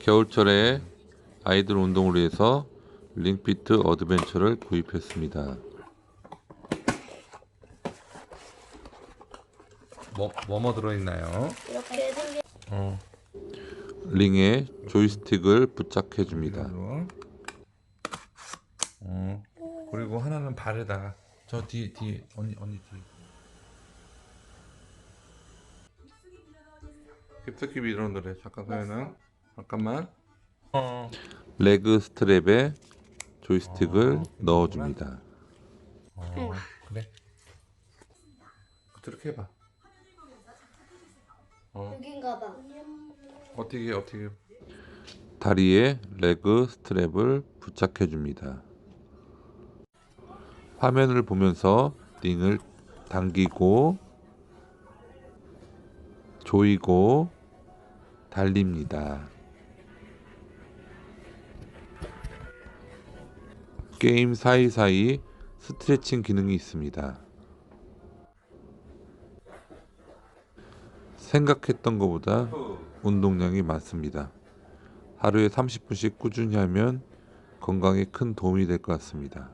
겨울철에 아이들 운동을 위해서 링피트 어드벤처를 구입했습니다. 뭐, 뭐뭐 들어있나요? 이렇게 생긴 어. 링에 조이스틱을 부착해 줍니다. 어. 그리고 하나는 발에다가 저 뒤에 뒤에 언니 언니 뒤에. 깊숙이 밀어 노래 잠깐 서연아 잠깐만 어. 레그 스트랩에 조이스틱을 넣어 줍니다. 어. 그래. 그렇게 해봐. 여긴가 봐. 어떻게 어떻게? 다리에 레그 스트랩을 부착해 줍니다. 화면을 보면서 링을 당기고 조이고 달립니다. 게임 사이사이 스트레칭 기능이 있습니다. 생각했던 것보다 운동량이 많습니다. 하루에 30분씩 꾸준히 하면 건강에 큰 도움이 될 것 같습니다.